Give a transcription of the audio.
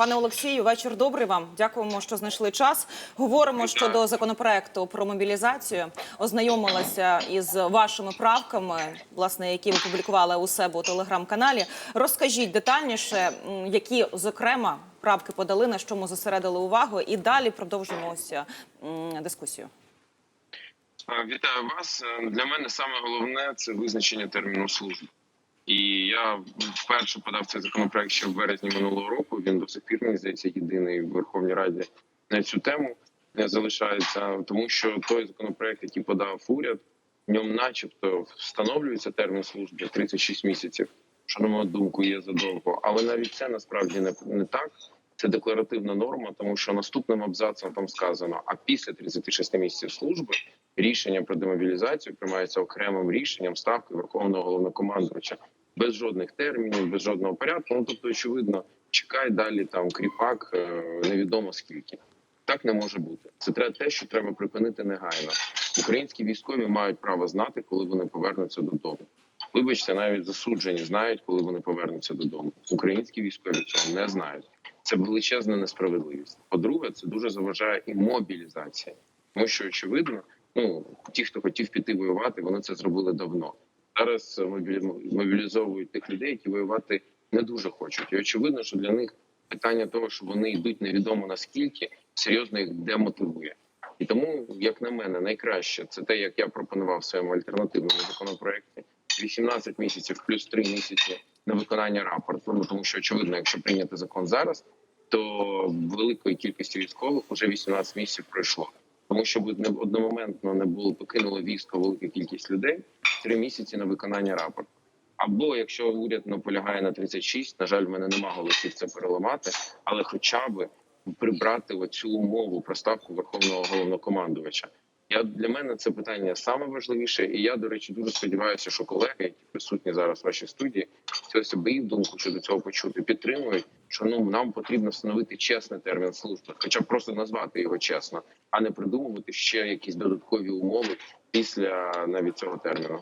Пане Олексію, вечір добрий вам. Дякуємо, що знайшли час. Говоримо щодо законопроекту про мобілізацію. Ознайомилася із вашими правками, власне, які ви публікували у себе у телеграм-каналі. Розкажіть детальніше, які зокрема правки подали, на чому зосередили увагу, і далі продовжимо ось дискусію. Е, Вітаю вас. Е, Для мене саме головне це визначення терміну служби. І я вперше подав цей законопроект ще в березні минулого року. Він до сих пір мені здається єдиний в Верховній Раді на цю тему не залишається, тому що той законопроект, який подав уряд, в ньому, начебто, встановлюється термін служби 36 місяців. Що на мою думку є задовго, але навіть це насправді не, не так. Це декларативна норма, тому що наступним абзацом там сказано: а після 36 місяців служби рішення про демобілізацію приймається окремим рішенням ставки Верховного головнокомандувача без жодних термінів, без жодного порядку. Ну тобто, очевидно, чекай далі там кріпак, е, невідомо скільки. Так не може бути. Це треба те, що треба припинити негайно. Українські військові мають право знати, коли вони повернуться додому. Вибачте, навіть засуджені знають, коли вони повернуться додому. Українські військові цього не знають. Це величезна несправедливість. По-друге, це дуже заважає і мобілізація, тому що очевидно, ну ті, хто хотів піти воювати, вони це зробили давно. Зараз мобілі- мобілізовують тих людей, які воювати не дуже хочуть. І очевидно, що для них питання того, що вони йдуть невідомо наскільки, серйозно їх демотивує. І тому, як на мене, найкраще це те, як я пропонував в своєму альтернативному законопроекті: 18 місяців плюс 3 місяці на виконання рапорту. Ну тому що очевидно, якщо прийняти закон зараз, то великої кількості військових вже 18 місяців пройшло. Тому що одномоментно не було покинуло військо велика кількість людей три місяці на виконання рапорту. Або якщо уряд наполягає на 36, на жаль, в мене нема голосів це переламати, але хоча б прибрати оцю умову про ставку верховного головнокомандувача. Я для мене це питання саме важливіше, і я до речі дуже сподіваюся, що колеги, які присутні зараз в вашій студії, б їх думку щодо цього почути, підтримують, що ну нам потрібно встановити чесний термін служби, хоча б просто назвати його чесно, а не придумувати ще якісь додаткові умови після навіть цього терміну.